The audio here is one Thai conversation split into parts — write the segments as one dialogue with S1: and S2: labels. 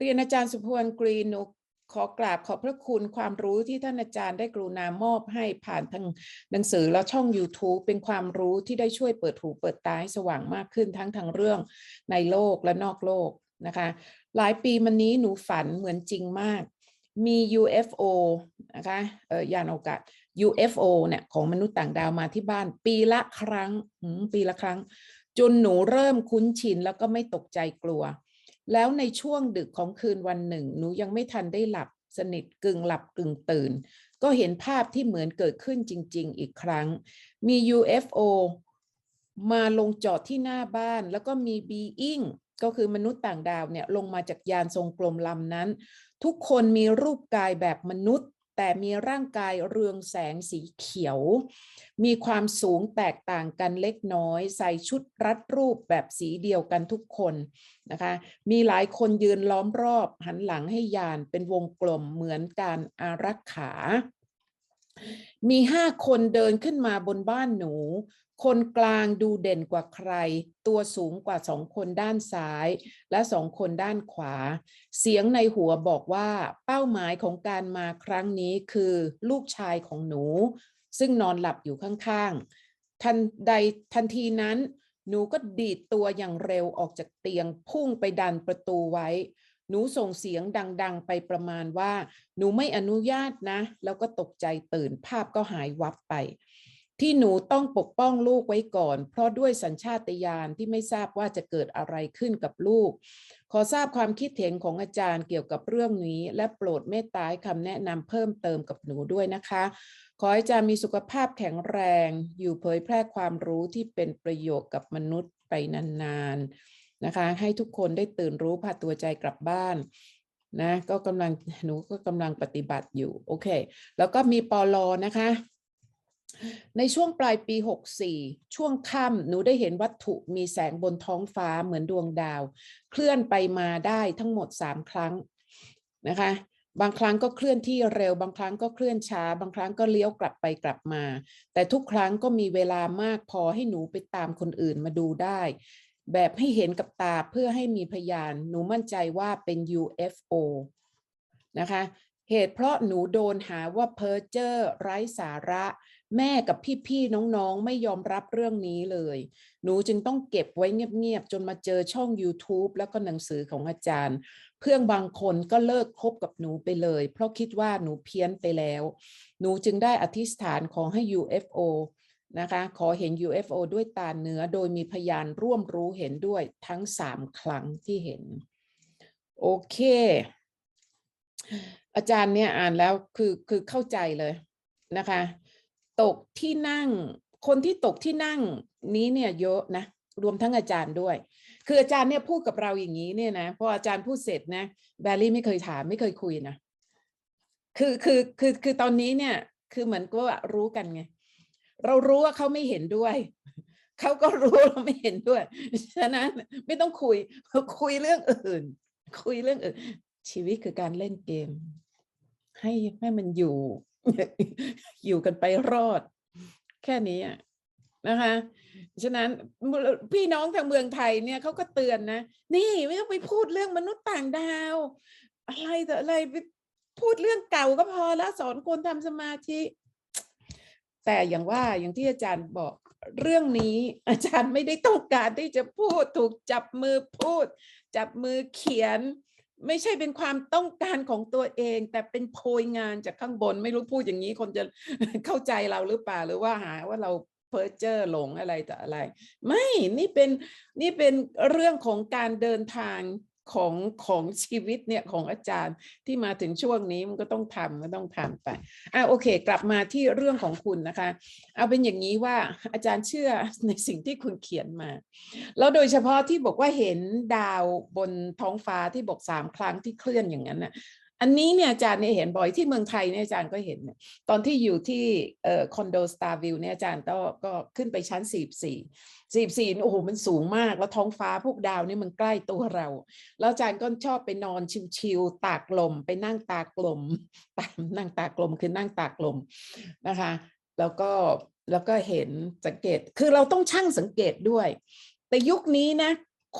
S1: เรียนอาจารย์สุพวรรณกรีนหนูขอกราบขอบพระคุณความรู้ที่ท่านอาจารย์ได้กรุณามอบให้ผ่านทางหนังสือและช่อง YouTube เป็นความรู้ที่ได้ช่วยเปิดหูเปิดตาให้สว่างมากขึ้นทั้งทางเรื่องในโลกและนอกโลกนะคะ หลายปีมานี้หนูฝันเหมือนจริงมาก มี UFO นะคะเออยานอวกาศ UFO เนี่ยของมนุษย์ต่างดาวมาที่บ้าน ปีละครั้งปีละครั้ง จนหนูเริ่มคุ้นชินแล้วก็ไม่ตกใจกลัว แล้วในช่วงดึกของคืนวันหนึ่ง หนูยังไม่ทันได้หลับสนิทกึ่งหลับกึ่งตื่น ก็เห็นภาพที่เหมือนเกิดขึ้นจริง ๆ อีกครั้ง มี UFO มาลงจอดที่หน้าบ้าน แล้วก็มี Being ก็คือมนุษย์ต่างดาวเนี่ยลงมาจากยานทรงกลมลำนั้น ทุกคนมีรูปกายแบบมนุษย์ แต่มีร่างกายเรืองแสงสีเขียว มีความสูงแตกต่างกันเล็กน้อย ใส่ชุดรัดรูปแบบสีเดียวกันทุกคนนะคะ มีหลายคนยืนล้อมรอบหันหลังให้ยานเป็นวงกลมเหมือนการอารักขา มีห้าคนเดินขึ้นมาบนบ้านหนู คนกลางดูเด่นกว่าใคร ตัวสูงกว่าสองคนด้านซ้าย และสองคนด้านขวา เสียงในหัวบอกว่าเป้าหมายของการมาครั้งนี้คือลูกชายของหนู ซึ่งนอนหลับอยู่ข้างๆ ทันใดทันทีนั้น หนูก็ดีดตัวอย่างเร็วออกจากเตียงพุ่งไปดันประตูไว้ หนูส่งเสียงดัง ๆ ไปประมาณว่า หนูไม่อนุญาตนะ แล้วก็ตกใจตื่นภาพก็หายวับไป ที่หนูต้องปกป้องลูกไว้ก่อน เพราะด้วยสัญชาตญาณที่ไม่ทราบว่าจะเกิดอะไรขึ้นกับลูก ขอทราบความคิดเห็นของอาจารย์เกี่ยวกับเรื่องนี้ และโปรดเมตตาให้คำแนะนำเพิ่มเติมกับหนูด้วยนะคะ ขอให้อาจารย์มีสุขภาพแข็งแรง อยู่เผยแพร่ความรู้ที่เป็นประโยชน์กับมนุษย์ไปนานๆนะคะ ให้ทุกคนได้ตื่นรู้พาตัวใจกลับบ้านนะก็กำลังหนูก็กำลังปฏิบัติอยู่โอเค แล้วก็มีปอลอนะคะ ในช่วงปลายปี 64 ช่วงค่ำหนูได้เห็นวัตถุมีแสงบนท้องฟ้าเหมือนดวงดาว เคลื่อนไปมาได้ทั้งหมด 3 ครั้งนะคะบางครั้งก็เคลื่อนที่เร็ว บางครั้งก็เคลื่อนช้า บางครั้งก็เลี้ยวกลับไปกลับมา แต่ทุกครั้งก็มีเวลามากพอให้หนูไปตามคนอื่นมาดูได้ แบบให้เห็นกับตาเพื่อให้มีพยาน หนูมั่นใจว่าเป็น UFO นะคะ เหตุเพราะหนูโดนหาว่าเพ้อเจ้อไร้สาระ แม่กับพี่ๆน้องๆ ไม่ยอมรับเรื่องนี้เลย หนูจึงต้องเก็บไว้เงียบๆ จนมาเจอช่อง YouTube แล้วก็หนังสือของอาจารย์ เพื่อนบางคนก็เลิกคบกับหนูไปเลย เพราะคิดว่าหนูเพี้ยนไปแล้ว หนูจึงได้อธิษฐานขอให้ UFO นะคะขอเห็น UFO ด้วยตาเนื้อโดยมีพยานร่วมรู้เห็นด้วยทั้งสามครั้งที่เห็น โอเค อาจารย์เนี่ยอ่านแล้วคือคือเข้าใจเลยนะคะ ตกที่นั่ง คนที่ตกที่นั่งนี้เนี่ยเยอะนะรวมทั้งอาจารย์ด้วย คืออาจารย์เนี่ยพูดกับเราอย่างนี้เนี่ยนะพออาจารย์พูดเสร็จนะแบลลี่ไม่เคยถามไม่เคยคุยนะคือคือคือคือตอนนี้เนี่ยคือเหมือนก็รู้กันไงเรารู้ว่าเขาไม่เห็นด้วยเขาก็รู้เราไม่เห็นด้วยฉะนั้นไม่ต้องคุยคุยเรื่องอื่น คุยเรื่องอื่น ชีวิตคือการเล่นเกม ให้ให้มันอยู่ อยู่กันไปรอด แค่นี้นะคะ ฉะนั้นพี่น้องทางเมืองไทยเนี่ยเขาก็เตือนนะ นี่ไม่ต้องไปพูดเรื่องมนุษย์ต่างดาว อะไรแต่อะไรพูดเรื่องเก่าก็พอแล้วสอนคนทำสมาธิ แต่อย่างว่าอย่างที่อาจารย์บอกเรื่องนี้อาจารย์ไม่ได้ต้องการที่จะพูดถูกจับมือพูด จับมือเขียน ไม่ใช่เป็นความต้องการของตัวเอง แต่เป็นโพยงานจากข้างบน ไม่รู้พูดอย่างนี้คนจะเข้าใจเราหรือเปล่าหรือว่าหาว่าเราเพ้อเจ้อหลงอะไรแต่อะไร ไม่นี่เป็นนี่เป็นเรื่องของการเดินทาง ของของชีวิตเนี่ยของอาจารย์ที่มาถึงช่วงนี้มันก็ต้องทำก็ต้องทำไปอะโอเค กลับมาที่เรื่องของคุณนะคะ เอาเป็นอย่างนี้ว่าอาจารย์เชื่อในสิ่งที่คุณเขียนมา แล้วโดยเฉพาะที่บอกว่าเห็นดาวบนท้องฟ้าที่บอกสามครั้งที่เคลื่อนอย่างนั้นน่ะ อันนี้เนี่ยอาจารย์เนี่ยเห็นบ่อยที่เมืองไทยเนี่ยอาจารย์ก็เห็น ตอนที่อยู่ที่คอนโดสตาร์วิวเนี่ยอาจารย์ก็ก็ขึ้นไปชั้นสี่สี่สี่สี่โอ้โหมันสูงมากแล้วท้องฟ้าพวกดาวนี่มันใกล้ตัวเรา แล้วอาจารย์ก็ชอบไปนอนชิวๆตากลม ไปนั่งตากลมตามนั่งตากลมคือนั่งตากลมนะคะ แล้วก็แล้วก็เห็นสังเกตคือเราต้องช่างสังเกตด้วย แต่ยุคนี้นะ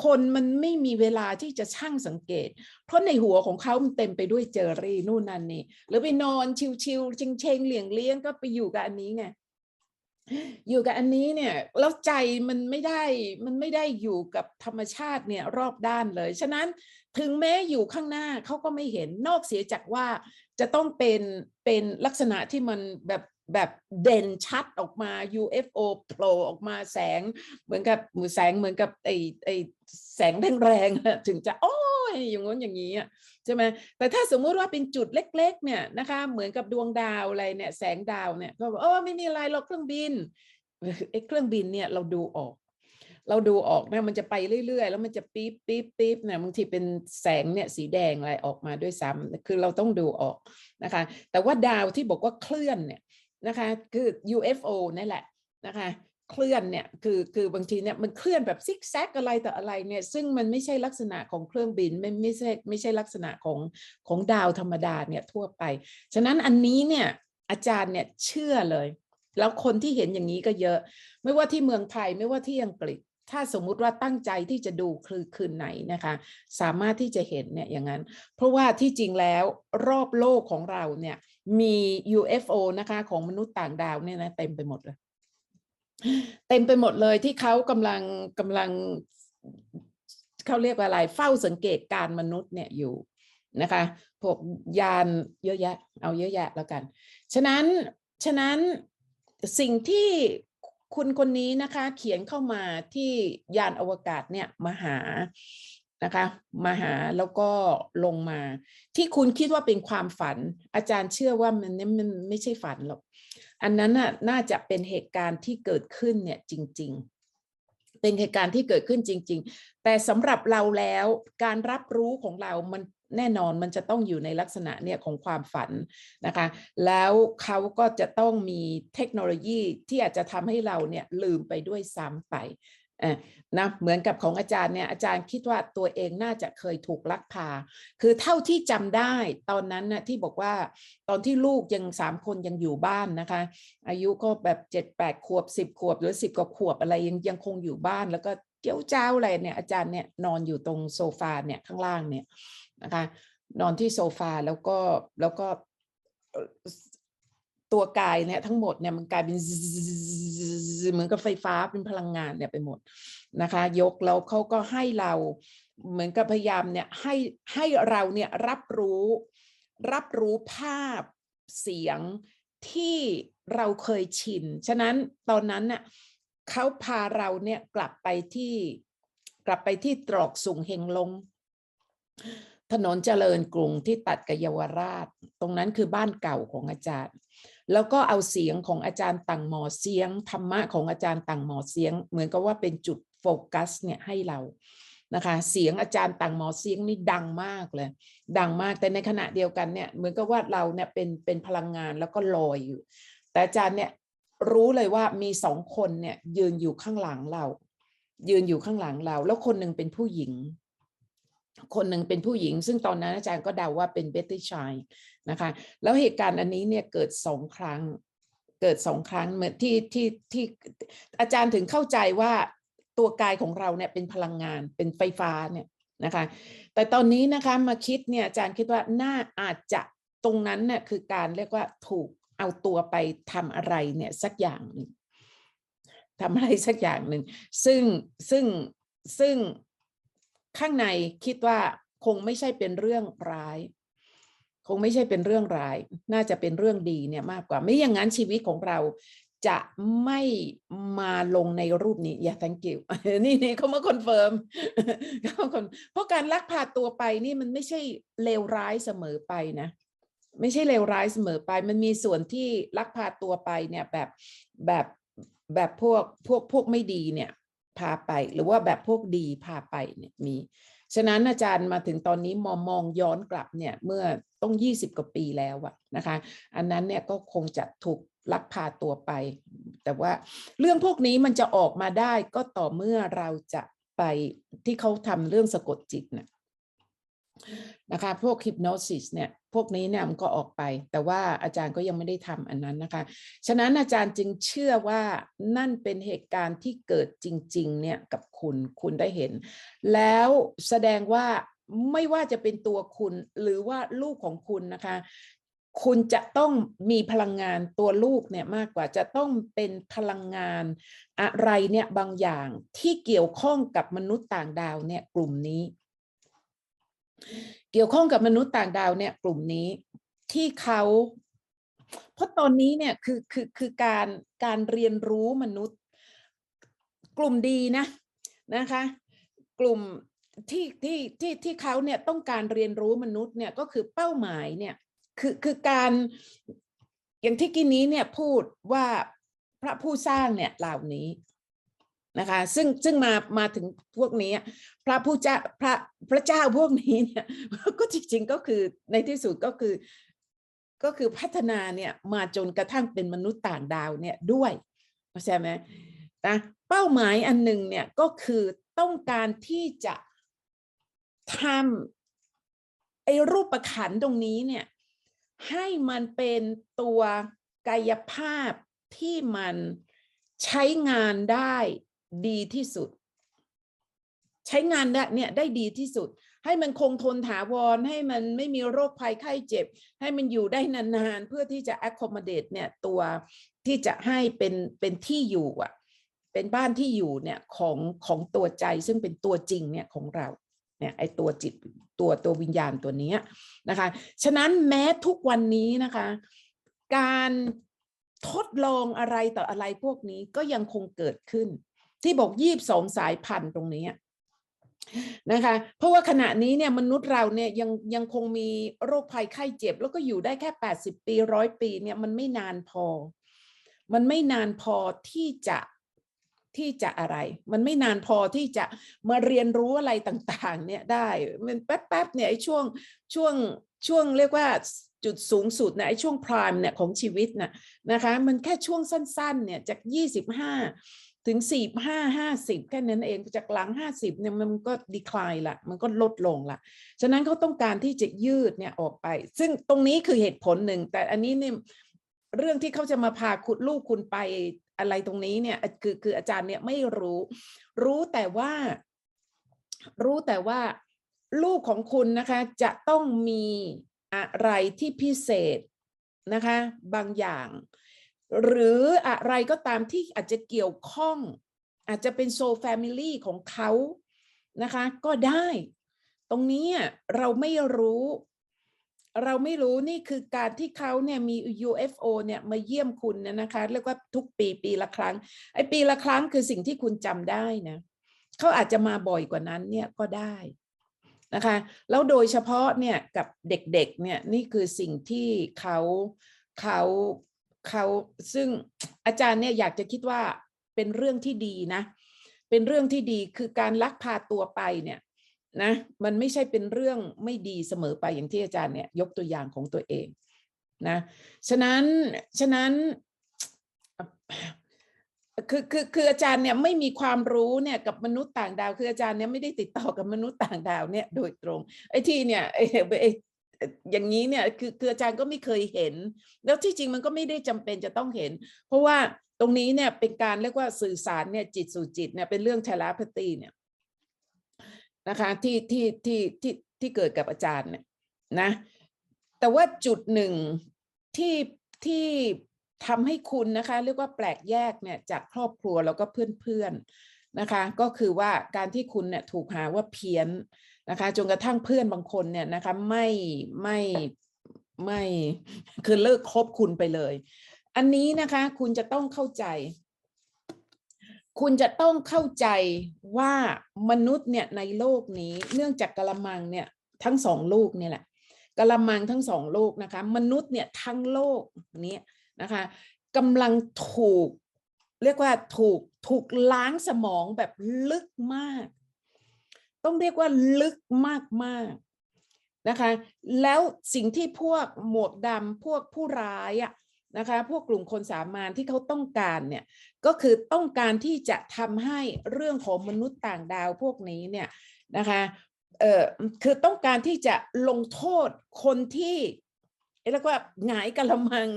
S1: คนมันไม่มีเวลาที่จะช่างสังเกต เพราะในหัวของเขามันเต็มไปด้วยเจอรี่นู่นนั่นนี่ หรือไปนอนชิวๆเชงเชงเหลี่ยงเลี้ยงก็ไปอยู่กับอันนี้ไง อยู่กับอันนี้เนี่ยแล้วใจมันไม่ได้มันไม่ได้อยู่กับธรรมชาติเนี่ยรอบด้านเลย ฉะนั้นถึงแม้อยู่ข้างหน้าเขาก็ไม่เห็นนอกเสียจากว่าจะต้องเป็นเป็นลักษณะที่มันแบบ แบบเด่นชัดออกมา UFO โผล่ออกมาแสงเหมือนกับมือแสงเหมือนกับไอไอแสงแรงๆถึงจะโอ้ยอย่างง้นอย่างนี้อะใช่ไหมแต่ถ้าสมมุติว่าเป็นจุดเล็ก ๆ เนี่ยนะคะ เหมือนกับดวงดาวอะไรเนี่ยแสงดาวเนี่ยก็บอกโอ้ไม่มีอะไรหรอกเครื่องบินไอ้เครื่องบินเนี่ยเราดูออก เราดูออกนะมันจะไปเรื่อย ๆ แล้วมันจะปี๊บปี๊บปี๊บเนี่ยบางทีเป็นแสงเนี่ยสีแดงอะไรออกมาด้วยซ้ำคือเราต้องดูออกนะคะ แต่ว่าดาวที่บอกว่าเคลื่อนเนี่ย นะคะคือ UFO นั่นแหละนะคะเคลื่อนเนี่ยคือคือบางทีเนี่ยมันเคลื่อนแบบซิกแซกอะไรแต่ออะไรเนี่ยซึ่งมันไม่ใช่ลักษณะของเครื่องบินไม่ไม่ใช่ไม่ใช่ลักษณะของของดาวธรรมดาเนี่ยทั่วไป ฉะนั้นอันนี้เนี่ยอาจารย์เนี่ยเชื่อเลย แล้วคนที่เห็นอย่างนี้ก็เยอะ ไม่ว่าที่เมืองไทยไม่ว่าที่อังกฤษ ถ้าสมมุติว่าตั้งใจที่จะดูคือคืนไหนนะคะ สามารถที่จะเห็นเนี่ยอย่างนั้น เพราะว่าที่จริงแล้วรอบโลกของเราเนี่ยมี UFO นะคะของมนุษย์ต่างดาวเนี่ยนะเต็มไปหมดเลย เต็มไปหมดเลยที่เขากำลังกำลังเขาเรียกว่าอะไร เฝ้าสังเกตการมนุษย์เนี่ยอยู่นะคะพวกยานเยอะแยะ เอาเยอะแยะแล้วกัน ฉะนั้นฉะนั้นสิ่งที่ คุณคนนี้นะคะเขียนเข้ามาที่ยานอวกาศเนี่ยมาหานะคะมาหาแล้วก็ลงมา ที่คุณคิดว่าเป็นความฝัน อาจารย์เชื่อว่ามันมันไม่ใช่ฝันหรอกอันนั้นน่ะน่าจะเป็นเหตุการณ์ที่เกิดขึ้นเนี่ยจริง ๆ เป็นเหตุการณ์ที่เกิดขึ้นจริง ๆ แต่สำหรับเราแล้วการรับรู้ของเรามัน แน่นอนมันจะต้องอยู่ในลักษณะเนี่ยของความฝันนะคะ แล้วเขาก็จะต้องมีเทคโนโลยีที่อาจจะทำให้เราเนี่ยลืมไปด้วยซ้ำไปนะเหมือนกับของอาจารย์เนี่ยอาจารย์คิดว่าตัวเองน่าจะเคยถูกลักพา คือเท่าที่จำได้ตอนนั้นนะที่บอกว่าตอนที่ลูกยังสามคนยังอยู่บ้านนะคะ อายุก็แบบเจ็ดแปดขวบสิบขวบ หรือสิบกว่าขวบอะไรยังยังคงอยู่บ้านแล้วก็เจ้าเจ้าอะไรเนี่ยอาจารย์เนี่ยนอนอยู่ตรงโซฟาเนี่ยข้างล่างเนี่ย นะคะนอนที่โซฟาแล้วก็แล้วก็เอ่อตัวกายเนี่ยทั้งหมดเนี่ยมันกลายเป็นเหมือนกับไฟฟ้าเป็นพลังงานเนี่ยไปหมดนะคะ ยกแล้วเขาก็ให้เราเหมือนกับพยายามเนี่ยให้ให้เราเนี่ยรับรู้รับรู้ภาพเสียงที่เราเคยชิน ฉะนั้นตอนนั้นน่ะเขาพาเราเนี่ยกลับไปที่กลับไปที่ตรอกสุงเฮงลง ถนนเจริญกรุงที่ตัดกับเยาวราช ตรงนั้นคือบ้านเก่าของอาจารย์ แล้วก็เอาเสียงของอาจารย์ต่างหมอเสียงธรรมะของอาจารย์ต่างหมอเสียง เหมือนกับว่าเป็นจุดโฟกัสเนี่ยให้เรานะคะเสียงอาจารย์ต่างหมอเสียงนี่ดังมากเลย ดังมากแต่ในขณะเดียวกันเนี่ยเหมือนกับว่าเราเนี่ยเป็นเป็นพลังงานแล้วก็ลอยอยู่ แต่อาจารย์เนี่ยรู้เลยว่ามีสองคนเนี่ยยืนอยู่ข้างหลังเรา ยืนอยู่ข้างหลังเรา แล้วคนหนึ่งเป็นผู้หญิง คนหนึ่งเป็นผู้หญิง ซึ่งตอนนั้นอาจารย์ก็เดาว่าเป็นเบตตี้ชายนะคะ แล้วเหตุการณ์อันนี้เนี่ยเกิดสองครั้ง เกิดสองครั้งเหมือนที่ที่ที่อาจารย์ถึงเข้าใจว่าตัวกายของเราเนี่ยเป็นพลังงานเป็นไฟฟ้าเนี่ยนะคะ แต่ตอนนี้นะคะมาคิดเนี่ยอาจารย์คิดว่าน่าอาจจะตรงนั้นเนี่ยคือการเรียกว่าถูกเอาตัวไปทำอะไรเนี่ยสักอย่างหนึ่งทำอะไรสักอย่างหนึ่งซึ่งซึ่งซึ่ง ข้างในคิดว่าคงไม่ใช่เป็นเรื่องร้าย คงไม่ใช่เป็นเรื่องร้าย น่าจะเป็นเรื่องดีเนี่ยมากกว่า ไม่อย่างนั้นชีวิตของเราจะไม่มาลงในรูปนี้ อย่า thank you นี่นี่เขามาคอนเฟิร์มเขาคนเพราะการลักพาตัวไปนี่มันไม่ใช่เลวร้ายเสมอไปนะ ไม่ใช่เลวร้ายเสมอไป มันมีส่วนที่ลักพาตัวไปเนี่ยแบบแบบแบบพวกพวกพวกไม่ดีเนี่ย พาไปหรือว่าแบบพวกดีพาไปเนี่ยมี ฉะนั้นอาจารย์มาถึงตอนนี้มองมองย้อนกลับเนี่ยเมื่อต้อง 20 กว่าปีแล้วอะนะคะ อันนั้นเนี่ยก็คงจะถูกลักพาตัวไป แต่ว่าเรื่องพวกนี้มันจะออกมาได้ก็ต่อเมื่อเราจะไปที่เขาทำเรื่องสะกดจิตนะนะคะพวกฮิปโนซิสเนี่ย พวกนี้เนี่ยมันก็ออกไป แต่ว่าอาจารย์ก็ยังไม่ได้ทำอันนั้นนะคะ ฉะนั้นอาจารย์จึงเชื่อว่านั่นเป็นเหตุการณ์ที่เกิดจริง ๆ เนี่ยกับคุณคุณได้เห็น แล้วแสดงว่าไม่ว่าจะเป็นตัวคุณหรือว่าลูกของคุณนะคะ คุณจะต้องมีพลังงานตัวลูกเนี่ยมากกว่าจะต้องเป็นพลังงานอะไรเนี่ยบางอย่างที่เกี่ยวข้องกับมนุษย์ต่างดาวเนี่ยกลุ่มนี้ เกี่ยวข้องกับมนุษย์ต่างดาวเนี่ยกลุ่มนี้ที่เขาเพราะตอนนี้เนี่ยคือคือคือการการเรียนรู้มนุษย์ กลุ่มดีนะนะคะ กลุ่มที่ที่ที่ที่เขาเนี่ยต้องการเรียนรู้มนุษย์เนี่ยก็คือเป้าหมายเนี่ยคือคือการอย่างที่กินนี้เนี่ยพูดว่าพระผู้สร้างเนี่ยเหล่านี้ นะคะ ซึ่งซึ่งมามาถึงพวกนี้ พระผู้เจ้าพระพระเจ้าพวกนี้เนี่ยก็จริงๆก็คือในที่สุดก็คือ ก็คือพัฒนาเนี่ยมาจนกระทั่งเป็นมนุษย์ต่างดาวเนี่ยด้วยเข้าใจไหมนะเป้าหมายอันหนึ่งเนี่ยก็คือต้องการที่จะทำไอ้รูปขันตรงนี้เนี่ยให้มันเป็นตัวกายภาพที่มันใช้งานได้ ดีที่สุด ใช้งานได้เนี่ยได้ดีที่สุด ให้มันคงทนถาวรให้มันไม่มีโรคภัยไข้เจ็บ ให้มันอยู่ได้นานๆ เพื่อที่จะ accommodate เนี่ยตัวที่จะให้เป็นเป็นที่อยู่อะ เป็นบ้านที่อยู่เนี่ยของของตัวใจซึ่งเป็นตัวจริงเนี่ยของเราเนี่ยไอตัวจิตตัวตัววิญญาณตัวนี้นะคะ ฉะนั้นแม้ทุกวันนี้นะคะ การทดลองอะไรต่ออะไรพวกนี้ก็ยังคงเกิดขึ้น ที่บอกยีบสองสายพันธุ์ตรงนี้นะคะ เพราะว่าขณะนี้เนี่ยมนุษย์เราเนี่ยยังยังคงมีโรคภัยไข้เจ็บ แล้วก็อยู่ได้แค่ 80 ปีร้อยปีเนี่ยมันไม่นานพอ มันไม่นานพอที่จะที่จะอะไร มันไม่นานพอที่จะมาเรียนรู้อะไรต่างๆ เนี่ยได้มันแป๊บๆเนี่ยไอ้ช่วงช่วงช่วงเรียกว่าจุดสูงสุดนะไอ้ช่วงพรามเนี่ยของชีวิตนะนะคะ มันแค่ช่วงสั้นๆเนี่ยจาก 25 ถึง45 50แค่นั้นเองจากหลัง50เนี่ยมันก็ดีคลายละมันก็ลดลงละฉะนั้นเขาต้องการที่จะยืดเนี่ยออกไป ซึ่งตรงนี้คือเหตุผลหนึ่ง แต่อันนี้เนี่ยเรื่องที่เขาจะมาพาคุณลูกคุณไปอะไรตรงนี้เนี่ยคือคืออาจารย์เนี่ยไม่รู้ รู้แต่ว่า รู้แต่ว่าลูกของคุณนะคะ จะต้องมีอะไรที่พิเศษนะคะ บางอย่าง หรืออะไรก็ตามที่อาจจะเกี่ยวข้อง อาจจะเป็นโซแฟมิลี่ของเขานะคะ ก็ได้ ตรงนี้เราไม่รู้ เราไม่รู้นี่คือการที่เขาเนี่ยมี UFO เนี่ยมาเยี่ยมคุณนี่ยนะคะเรียกว่าทุกปีปีละครั้งไอ้ปีละครั้งคือสิ่งที่คุณจำได้นะเขาอาจจะมาบ่อยกว่านั้นเนี่ยก็ได้นะคะแล้วโดยเฉพาะเนี่ยกับเด็กๆเนี่ยนี่คือสิ่งที่เขาเขา เขาซึ่งอาจารย์เนี่ยอยากจะคิดว่าเป็นเรื่องที่ดีนะ เป็นเรื่องที่ดีคือการลักพาตัวไปเนี่ยนะมันไม่ใช่เป็นเรื่องไม่ดีเสมอไปอย่างที่อาจารย์เนี่ยยกตัวอย่างของตัวเองนะฉะนั้นฉะนั้นคือคือคืออาจารย์เนี่ยไม่มีความรู้เนี่ยกับมนุษย์ต่างดาว คืออาจารย์เนี่ยไม่ได้ติดต่อกับมนุษย์ต่างดาวเนี่ยโดยตรงไอ้ที่เนี่ยไอ้ไอย่างนี้เนี่ยคือคืออาจารย์ก็ไม่เคยเห็น แล้วที่จริงมันก็ไม่ได้จำเป็นจะต้องเห็น เพราะว่าตรงนี้เนี่ยเป็นการเรียกว่าสื่อสารเนี่ยจิตสู่จิตเนี่ยเป็นเรื่องเทเลพาตีเนี่ยนะคะที่ที่ที่ที่ที่เกิดกับอาจารย์เนี่ยนะ แต่ว่าจุดหนึ่งที่ที่ทำให้คุณนะคะ เรียกว่าแปลกแยกเนี่ยจากครอบครัวแล้วก็เพื่อนๆนะคะ ก็คือว่าการที่คุณเนี่ยถูกหาว่าเพี้ยน นะคะจนกระทั่งเพื่อนบางคนเนี่ยนะคะไม่ไม่ไม่คือเลิกคบคุณไปเลย อันนี้นะคะคุณจะต้องเข้าใจ คุณจะต้องเข้าใจว่ามนุษย์เนี่ยในโลกนี้เนื่องจากกะละมังเนี่ยทั้งสองลูกเนี่ยแหละกะละมังทั้งสองโลกนะคะ มนุษย์เนี่ยทั้งโลกนี้นะคะกำลังถูก เรียกว่าถูกถูกล้างสมองแบบลึกมาก ต้องเรียกว่าลึกมากมากนะคะ แล้วสิ่งที่พวกหมวกดำพวกผู้ร้ายอะนะคะ พวกกลุ่มคนสามานที่เขาต้องการเนี่ย ก็คือต้องการที่จะทำให้เรื่องของมนุษย์ต่างดาวพวกนี้เนี่ยนะคะเออคือต้องการที่จะลงโทษคนที่เรียกว่าหงายกะละมัง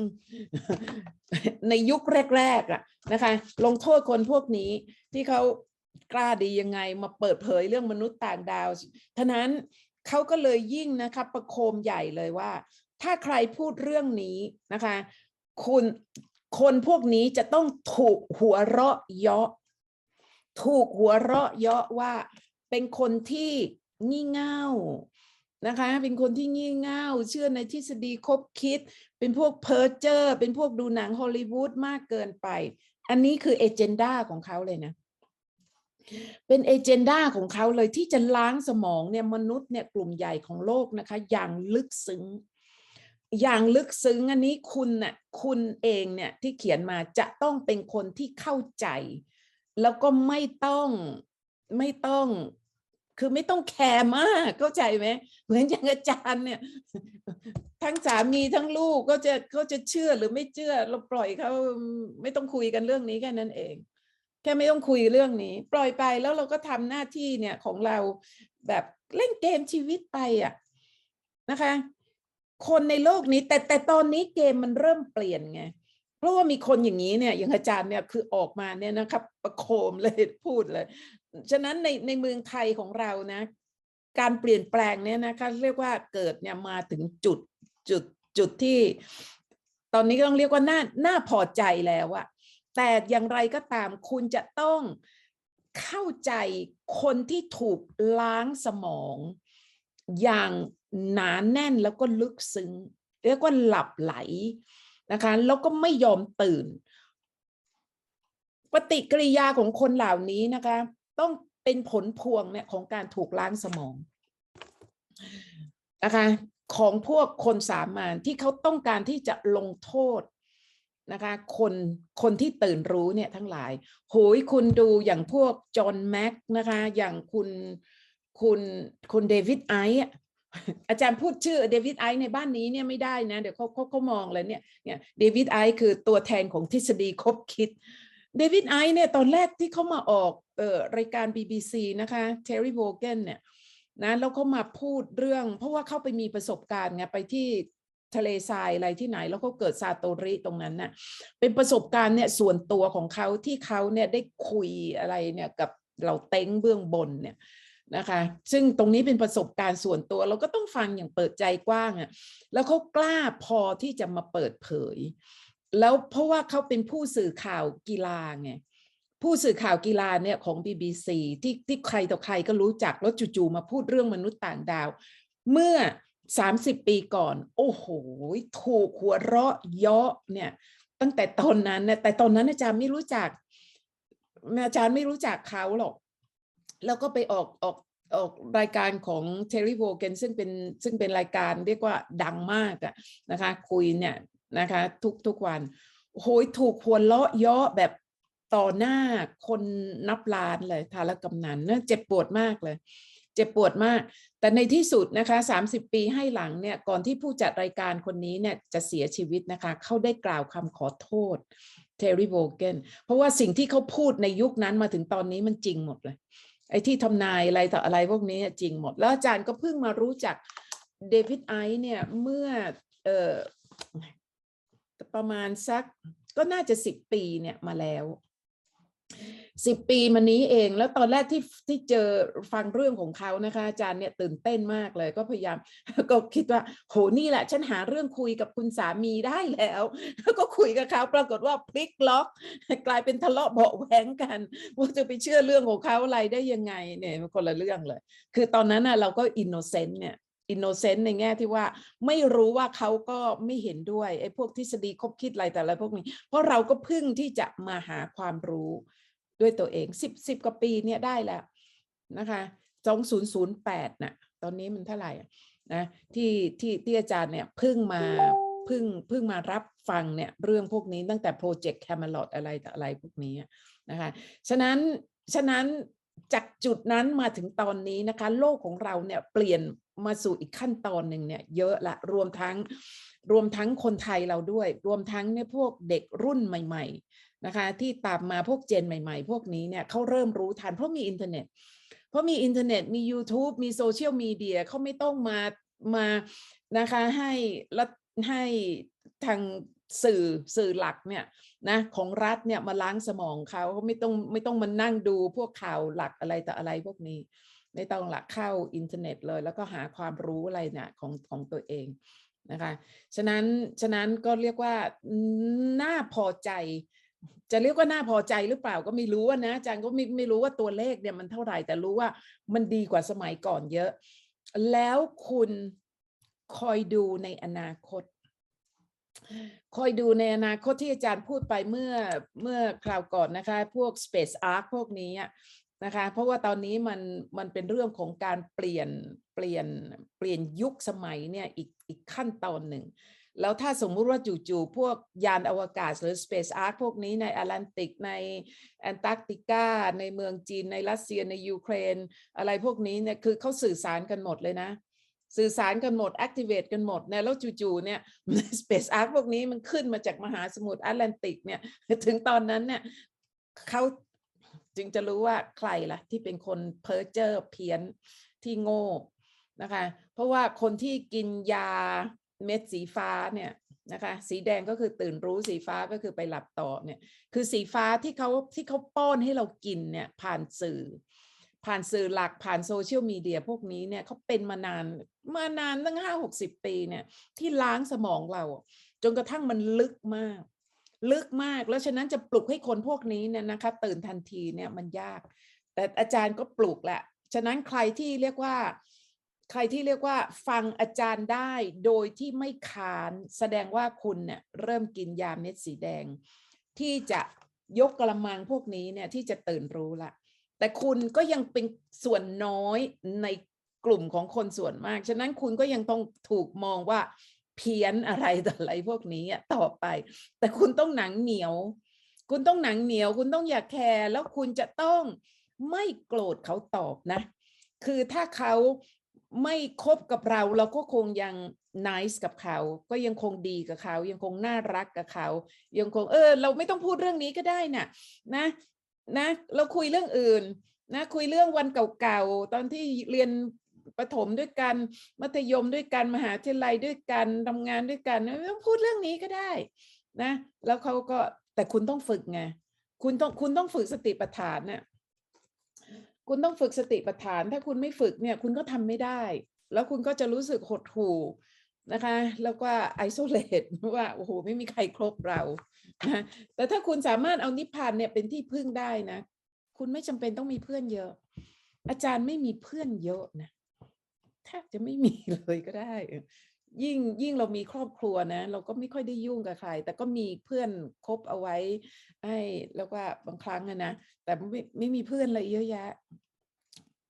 S1: ในยุคแรกๆอะนะคะ ลงโทษคนพวกนี้ที่เขา กล้าดียังไงมาเปิดเผยเรื่องมนุษย์ต่างดาวฉะนั้นเขาก็เลยยิ่งนะคะประโคมใหญ่เลยว่า ถ้าใครพูดเรื่องนี้นะคะคุณคนพวกนี้จะต้องถูกหัวเราะเยาะ ถูกหัวเราะเยาะว่าเป็นคนที่งี่เง่านะคะเป็นคนที่งี่เง่าเชื่อในทฤษฎีคบคิด เป็นพวกเพ้อเจอร์เป็นพวกดูหนังฮอลลีวูดมากเกินไป อันนี้คือเอเจนดาของเขาเลยนะ เป็นเอเจนดาของเขาเลยที่จะล้างสมองเนี่ยมนุษย์เนี่ยกลุ่มใหญ่ของโลกนะคะอย่างลึกซึ้ง อย่างลึกซึ้งอันนี้คุณน่ะคุณเองเนี่ยที่เขียนมาจะต้องเป็นคนที่เข้าใจ แล้วก็ไม่ต้องไม่ต้องคือไม่ต้องแคร์มากเข้าใจไหมเหมือนอย่างอาจารย์เนี่ย ทั้งสามีทั้งลูกก็จะก็จะเชื่อหรือไม่เชื่อเราปล่อยเขาไม่ต้องคุยกันเรื่องนี้แค่นั้นเอง แค่ไม่ต้องคุยเรื่องนี้ ปล่อยไปแล้วเราก็ทำหน้าที่เนี่ยของเราแบบเล่นเกมชีวิตไปอะนะคะ คนในโลกนี้ แต่แต่ตอนนี้เกมมันเริ่มเปลี่ยนไงเพราะว่ามีคนอย่างนี้เนี่ยอย่างอาจารย์เนี่ยคือออกมาเนี่ยนะครับประโคมเลยพูดเลยฉะนั้นในในเมืองไทยของเรานะ การเปลี่ยนแปลงเนี่ยนะคะเรียกว่าเกิดเนี่ยมาถึงจุดจุดจุดที่ ตอนนี้ก็ต้องเรียกว่าน่าน่าพอใจแล้วอะ แต่อย่างไรก็ตามคุณจะต้องเข้าใจคนที่ถูกล้างสมอง อย่างหนาแน่นแล้วก็ลึกซึ้งเรียกว่าหลับไหลนะคะแล้วก็ไม่ยอมตื่น ปฏิกิริยาของคนเหล่านี้นะคะ ต้องเป็นผลพวงเนี่ยของการถูกล้างสมองนะคะของพวกคนสามัญที่เขาต้องการที่จะลงโทษ นะคะ คนคนที่ตื่นรู้เนี่ยทั้งหลายโหยคุณดูอย่างพวกจอห์นแม็กนะคะ อย่างคุณคุณคุณเดวิดไอซ์อาจารย์พูดชื่อเดวิดไอซ์ในบ้านนี้เนี่ยไม่ได้นะ เดี๋ยวเขาเขาเขามองเลยเนี่ยเนี่ยเดวิดไอซ์คือตัวแทนของทฤษฎีคบคิดเดวิดไอซ์เนี่ยตอนแรกที่เขามาออกเอ่อรายการ BBC นะคะเทอร์รี่โวเกนเนี่ยนะแล้วเขามาพูดเรื่อง เพราะว่าเขาไปมีประสบการณ์ไงไปที่ ทะเลทรายอะไรที่ไหน แล้วก็เกิดซาโตริตรงนั้นน่ะเป็นประสบการณ์เนี่ยส่วนตัวของเขาที่เขาเนี่ยได้คุยอะไรเนี่ยกับเราเต็งเบื้องบนเนี่ยนะคะซึ่งตรงนี้เป็นประสบการณ์ส่วนตัวเราก็ต้องฟังอย่างเปิดใจกว้างอะ่ะแล้วเขากล้าพอที่จะมาเปิดเผย แล้วเพราะว่าเขาเป็นผู้สื่อข่าวกีฬาไงผู้สื่อข่าวกีฬาเนี่ยของ BBC ที่ที่ใครต่อใครก็รู้จักแล้วจู่ๆมาพูดเรื่องมนุษย์ต่างดาว เมื่อ 30 ปีก่อน โอ้โห ถูกหัวเราะเยาะเนี่ย ตั้งแต่ตอนนั้นเนี่ยแต่ตอนนั้นอาจารย์ไม่รู้จัก อาจารย์ไม่รู้จักเขาหรอก แล้วก็ไปออกออกออกรายการของเทอร์รี่โวเกนซึ่งเป็นซึ่งเป็นรายการเรียกว่าดังมากอะนะคะ คุยเนี่ยนะคะ ทุกทุกวันโหยถูกหัวเราะเยาะแบบต่อหน้าคนนับล้านเลยทารกำนันเนะเจ็บปวดมากเลย เจ็บปวดมาก แต่ในที่สุดนะคะ30 ปีให้หลังเนี่ยก่อนที่ผู้จัดรายการคนนี้เนี่ยจะเสียชีวิตนะคะเขาได้กล่าวคำขอโทษเทอร์รี่โวเกนเพราะว่าสิ่งที่เขาพูดในยุคนั้นมาถึงตอนนี้มันจริงหมดเลย ไอ้ที่ทำนายอะไรต่ออะไรพวกนี้จริงหมด แล้วอาจารย์ก็เพิ่งมารู้จักเดวิดไอซ์เนี่ยเมื่อเอ่อประมาณสักก็น่าจะสิบปีเนี่ยมาแล้ว สิบปีมานี้เอง แล้วตอนแรกที่ที่เจอฟังเรื่องของเขานะคะอาจารย์เนี่ยตื่นเต้นมากเลยก็พยายามก็คิดว่าโหนี่แหละ ฉันหาเรื่องคุยกับคุณสามีได้แล้ว แล้วก็คุยกับเขาปรากฏว่าพลิกล็อก กลายเป็นทะเลาะเบาแหวงกัน ว่าจะไปเชื่อเรื่องของเขาอะไรได้ยังไงเนี่ยคนละเรื่องเลย คือตอนนั้นน่ะเราก็อินโนเซนต์เนี่ยอินโนเซนต์ในแง่ที่ว่าไม่รู้ว่าเขาก็ไม่เห็นด้วยไอ้พวกทฤษฎีคบคิดอะไรแต่อะไรพวกนี้ เพราะเราก็พึ่งที่จะมาหาความรู้ ด้วยตัวเองสิบสิบกว่าปีเนี่ยได้แล้วนะคะสองศูนย์ศูนย์แปดน่ะตอนนี้มันเท่าไหร่นะที่ที่ที่อาจารย์เนี่ยพึ่งมาพึ่งพึ่งมารับฟังเนี่ยเรื่องพวกนี้ตั้งแต่โปรเจกต์แคมลอดอะไรต่ออะไรพวกนี้นะคะฉะนั้นฉะนั้นจากจุดนั้นมาถึงตอนนี้นะคะ โลกของเราเนี่ยเปลี่ยนมาสู่อีกขั้นตอนหนึ่งเนี่ยเยอะละรวมทั้งรวมทั้งคนไทยเราด้วย รวมทั้งเนี่ยพวกเด็กรุ่นใหม่ นะคะที่ตามมาพวกเจนใหม่ๆ พวกนี้เนี่ยเขาเริ่มรู้ทันเพราะมีอินเทอร์เน็ต เพราะมีอินเทอร์เน็ตมี YouTube มีโซเชียลมีเดียเขาไม่ต้องมามานะคะให้รัฐให้ทางสื่อสื่อหลักเนี่ยนะของรัฐเนี่ยมาล้างสมองเขาเขาไม่ต้องไม่ต้องมานั่งดูพวกข่าวหลักอะไรต่ออะไรพวกนี้ ไม่ต้องหลักเข้าอินเทอร์เน็ตเลย แล้วก็หาความรู้อะไรเนี่ยของของตัวเองนะคะฉะนั้นฉะนั้นก็เรียกว่าน่าพอใจ จะเรียกว่าน่าพอใจหรือเปล่าก็ไม่รู้นะอาจารย์ก็ไม่ไม่รู้ว่าตัวเลขเนี่ยมันเท่าไหร่แต่รู้ว่ามันดีกว่าสมัยก่อนเยอะ แล้วคุณคอยดูในอนาคต คอยดูในอนาคตที่อาจารย์พูดไปเมื่อเมื่อคราวก่อนนะคะ พวก Space Ark พวกนี้นะคะ เพราะว่าตอนนี้มันมันเป็นเรื่องของการเปลี่ยนเปลี่ยนเปลี่ยนยุคสมัยเนี่ยอีกอีกขั้นตอนหนึ่ง แล้วถ้าสมมุติว่าจู่ๆพวกยานอวกาศหรือ Space Ark พวกนี้ในแอตแลนติกในแอนตาร์กติกาในเมืองจีน ในรัสเซียในยูเครน อะไรพวกนี้เนี่ยคือเขาสื่อสารกันหมดเลยนะ สื่อสารกันหมด activate กันหมดนะแล้วจู่ๆเนี่ย Space Ark พวกนี้มันขึ้นมาจากมหาสมุทรแอตแลนติกเนี่ยถึงตอนนั้นเนี่ยเขาจึงจะรู้ว่าใครล่ะที่เป็นคนเพ้อเจ้อเพี้ยนที่โง่นะคะ เพราะว่าคนที่กินยา เม็ดสีฟ้าเนี่ยนะคะสีแดงก็คือตื่นรู้สีฟ้าก็คือไปหลับต่อเนี่ยคือสีฟ้าที่เขาที่เขาป้อนให้เรากินเนี่ยผ่านสื่อ ผ่านสื่อหลักผ่านโซเชียลมีเดียพวกนี้เนี่ยเขาเป็นมานานมานานตั้งห้าหกสิบปีเนี่ยที่ล้างสมองเรา จนกระทั่งมันลึกมาก ลึกมากแล้วฉะนั้นจะปลุกให้คนพวกนี้เนี่ยนะคะตื่นทันทีเนี่ยมันยาก แต่อาจารย์ก็ปลุกแหละฉะนั้นใครที่เรียกว่า ใครที่เรียกว่าฟังอาจารย์ได้โดยที่ไม่ขานแสดงว่าคุณเนี่ยเริ่มกินยาเม็ดสีแดง ที่จะยกกระมังพวกนี้เนี่ยที่จะตื่นรู้ละแต่คุณก็ยังเป็นส่วนน้อยในกลุ่มของคนส่วนมาก ฉะนั้นคุณก็ยังต้องถูกมองว่าเพี้ยนอะไรต่ออะไรพวกนี้อะต่อไป แต่คุณต้องหนังเหนียว คุณต้องหนังเหนียว คุณต้องอย่าแคร์แล้วคุณจะต้องไม่โกรธเขาตอบนะ คือถ้าเขา ไม่คบกับเราเราก็คงยังนิสกับเขา ก็ยังคงดีกับเขา ยังคงน่ารักกับเขา ยังคงเออ เราไม่ต้องพูดเรื่องนี้ก็ได้น่ะ นะนะ เราคุยเรื่องอื่น นะ คุยเรื่องวันเก่าๆตอนที่เรียนประถมด้วยกันมัธยมด้วยกันมหาวิทยาลัยด้วยกันทำงานด้วยกันไม่ต้องพูดเรื่องนี้ก็ได้ นะ แล้วเขาก็แต่คุณต้องฝึกไงคุณต้องคุณต้องฝึกสติปัฏฐานน่ะ คุณต้องฝึกสติปัฏฐาน ถ้าคุณไม่ฝึกเนี่ยคุณก็ทำไม่ได้ แล้วคุณก็จะรู้สึกหดหู่นะคะ แล้วก็ไอโซเลตว่าโอ้โหไม่มีใครครบเรานะแต่ถ้าคุณสามารถเอานิพพานเนี่ยเป็นที่พึ่งได้นะ คุณไม่จำเป็นต้องมีเพื่อนเยอะ อาจารย์ไม่มีเพื่อนเยอะนะแทบจะไม่มีเลยก็ได้ ยิ่งยิ่งเรามีครอบครัวนะ เราก็ไม่ค่อยได้ยุ่งกับใคร แต่ก็มีเพื่อนคบเอาไว้ให้แล้วก็บางครั้งอะนะแต่ไม่ไม่มีเพื่อนอะไรเยอะแยะ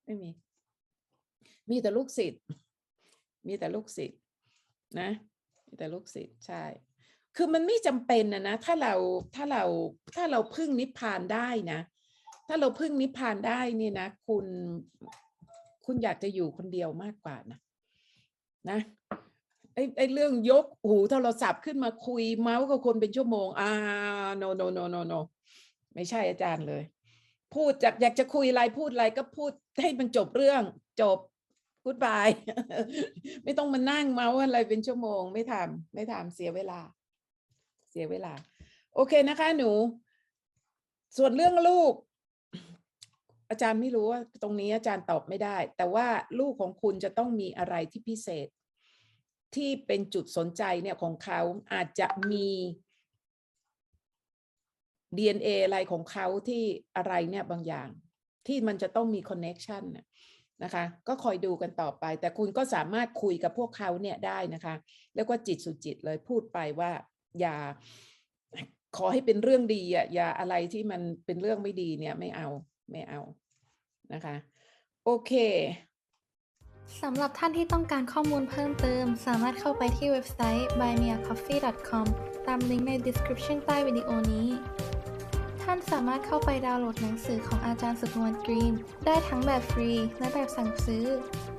S1: ไม่มี มีแต่ลูกศิษย์มีแต่ลูกศิษย์นะ มีแต่ลูกศิษย์ใช่ คือมันไม่จำเป็นนะนะถ้าเราถ้าเราถ้าเราพึ่งนิพพานได้นะ ถ้าเราพึ่งนิพพานได้นี่นะ คุณคุณอยากจะอยู่คนเดียวมากกว่านะนะ ไอ้ไอ้เรื่องยกหูโทรศัพท์ขึ้นมาคุยเมาส์กับคนเป็นชั่วโมง อ่า no no no no no ไม่ใช่อาจารย์เลย พูดจากอยากจะคุยอะไรพูดอะไรก็พูดให้มันจบเรื่องจบพูดบายไม่ต้องมานั่งเมาส์อะไรเป็นชั่วโมง ไม่ทำไม่ทำเสียเวลา เสียเวลา โอเคนะคะหนู ส่วนเรื่องลูก อาจารย์ไม่รู้ว่าตรงนี้อาจารย์ตอบไม่ได้ แต่ว่าลูกของคุณจะต้องมีอะไรที่พิเศษ ที่เป็นจุดสนใจเนี่ยของเขาอาจจะมี DNA อะไรของเขาที่อะไรเนี่ยบางอย่าง ที่มันจะต้องมีคอนเน็ชันนะคะ ก็คอยดูกันต่อไป แต่คุณก็สามารถคุยกับพวกเขาเนี่ยได้นะคะ แล้วก็จิตสุจิตเลยพูดไปว่า อย่าขอให้เป็นเรื่องดีอะอย่าอะไรที่มันเป็นเรื่องไม่ดีเนี่ยไม่เอาไม่เอานะคะ โอเค
S2: สำหรับท่านที่ต้องการข้อมูลเพิ่มเติม สามารถเข้าไปที่เว็บไซต์ buymeacoffee.com ตามลิงก์ใน description ใต้วิดีโอนี้ ท่านสามารถเข้าไปดาวน์โหลดหนังสือของอาจารย์สุภวรรณกรีน ได้ทั้งแบบฟรีและแบบสั่งซื้อ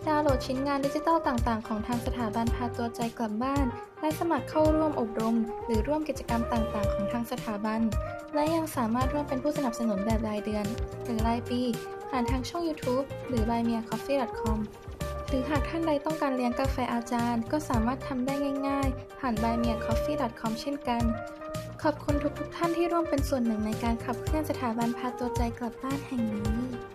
S2: ดาวน์โหลดชิ้นงานดิจิทัลต่างๆ ของทางสถาบันพาตัวใจกลับบ้าน และสมัครเข้าร่วมอบรม หรือร่วมกิจกรรมต่างๆ ของทางสถาบัน และยังสามารถร่วมเป็นผู้สนับสนุนแบบรายเดือน หรือรายปี ผ่านทางช่อง YouTube หรือ buymeacoffee.com รือหากท่านใดต้องการเลี้ยงกาแฟอาจารย์ ก็สามารถทำได้ง่ายๆ ผ่าน buymeacoffee.com เช่นกัน ขอบคุณทุกๆท่านที่ร่วมเป็นส่วนหนึ่งในการขับเคลื่อนสถาบันพาตัวใจกลับบ้านแห่งนี้